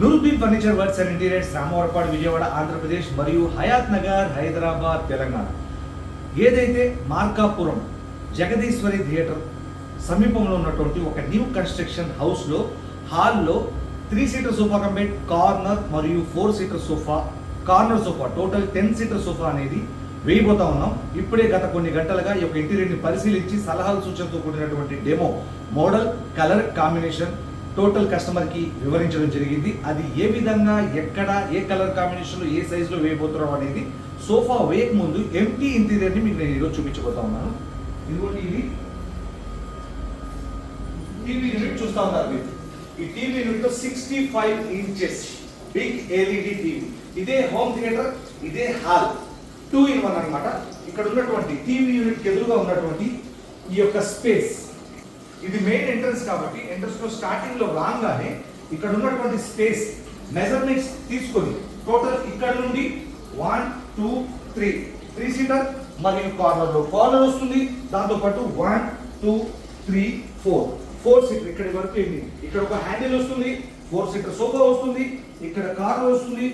Nooruddin furniture works and interiors Ramavarapadu Vijayawada Andhra Pradesh మరియు హయాత్ నగర్ హైదరాబాద్ తెలంగాణ. ఏదైతే Markapuram Jagadeeswari theatre సమీపంలో ఉన్నటువంటి ఒక న్యూ కన్స్ట్రక్షన్ హౌస్లో హాల్లో త్రీ సీటర్ సోఫా కంబెట్ కార్నర్ మరియు four seater sofa corner sofa total ten seater sofa అనేది వేయబోతా ఉన్నాం. ఇప్పుడే గత కొన్ని గంటలుగా ఈ యొక్క ఇంటీరియర్ని పరిశీలించి సలహాలు సూచనతో కూడినటువంటి demo model colour combination total కస్టమర్కి వివరించడం జరిగింది. అది ఏ విధంగా ఎక్కడ ఏ కలర్ కాంబినేషన్లో ఏ సైజులో వేయబోతున్నాం అనేది సోఫా వేయక ముందు ఎంటీ ఇంటీరియర్ని మీకు నేను ఈరోజు చూపించబోతా ఉన్నాను. ఇదిగోండి ఇది. టీవీ యూనిట్ చూస్తా ఉన్నారు మీరు. ఈ టీవీ యూనిట్లో sixty five inches big LED TV. ఇదే హోమ్ థియేటర్ ఇదే హాల్ టూ ఇన్ వన్ అన్నమాట. ఇక్కడ ఉన్నటువంటి టీవీ యూనిట్ ఎదురుగా ఉన్నటువంటి ఈ యొక్క స్పేస్ ఇది మెయిన్ ఎంట్రన్స్ కాబట్టి ఎంట్రన్స్లో స్టార్టింగ్లో రాగానే ఇక్కడ ఉన్నటువంటి స్పేస్ మెజర్మెంట్స్ తీసుకొని టోటల్ ఇక్కడ నుండి one two three three seater మరియు కార్నర్లో కార్నర్ వస్తుంది. దాంతో పాటు one two three four four seater ఇక్కడ వరకు ఏంటి? ఇక్కడ ఒక హ్యాండిల్ వస్తుంది. ఫోర్ సీటర్ సోఫా వస్తుంది. ఇక్కడ కార్నర్ వస్తుంది.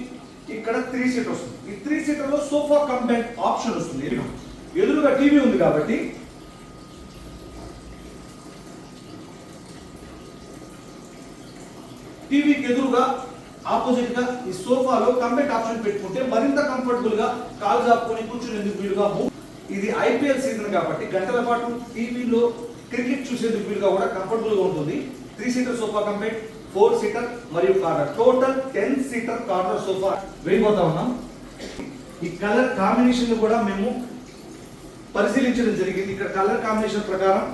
ఇక్కడ త్రీ సీటర్ వస్తుంది. ఈ త్రీ సీటర్లో సోఫా కంబైన్ ఆప్షన్ వస్తుంది. ఎదురుగా ఎదురుగా టీవీ ఉంది కాబట్టి టీవీకి ఎదురుగా ఆపోజిట్గా ఈ సోఫాలో కంబైన్ ఆప్షన్ పెట్టుకుంటే మరింత కంఫర్టబుల్గా కాలు జాపుకొని కూర్చునేందుకు వీలుగా ఇది ఐపీఎల్ సీజన్ కాబట్టి గంటల పాటు టీవీలో క్రికెట్ చూసేందుకు వీలుగా కూడా కంఫర్టబుల్గా ఉంటుంది. Three seater sofa combine four seater మరియు corner. Total ten seater corner sofa. వెళ్ళిపోతా ఉన్నాం. ఈ కలర్ కాంబినేషన్ కూడా మేము పరిశీలించడం జరిగింది. ఇక్కడ కలర్ కాంబినేషన్ ప్రకారం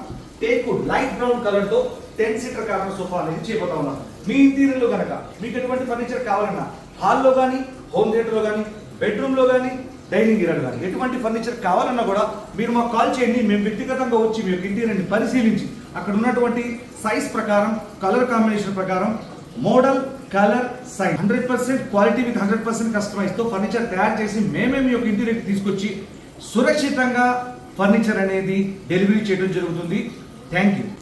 టేక్ లైట్ బ్రౌన్ కలర్తో టెన్ సీటర్ కార్నర్ సోఫా అనేది చేయబోతా ఉన్నాను మీ ఇంటీరియర్లో కనుక మీకు ఎటువంటి ఫర్నిచర్ కావాలన్నా హాల్లో కానీ హోమ్ థియేటర్లో కానీ బెడ్రూమ్లో కానీ డైనింగ్ ఏరియా కానీ ఎటువంటి ఫర్నిచర్ కావాలన్నా కూడా మీరు మాకు కాల్ చేయండి. మేము వ్యక్తిగతంగా వచ్చి మీ యొక్క ఇంటీరియర్ని పరిశీలించి అక్కడ ఉన్నటువంటి సైజ్ ప్రకారం కలర్ కాంబినేషన్ ప్రకారం model colour size hundred percent quality with hundred percent కస్టమైజ్తో furniture తయారు చేసి మేమే మీ యొక్క ఇంటీరియర్కి తీసుకొచ్చి సురక్షితంగా ఫర్నిచర్ అనేది డెలివరీ చేయడం జరుగుతుంది. Thank you.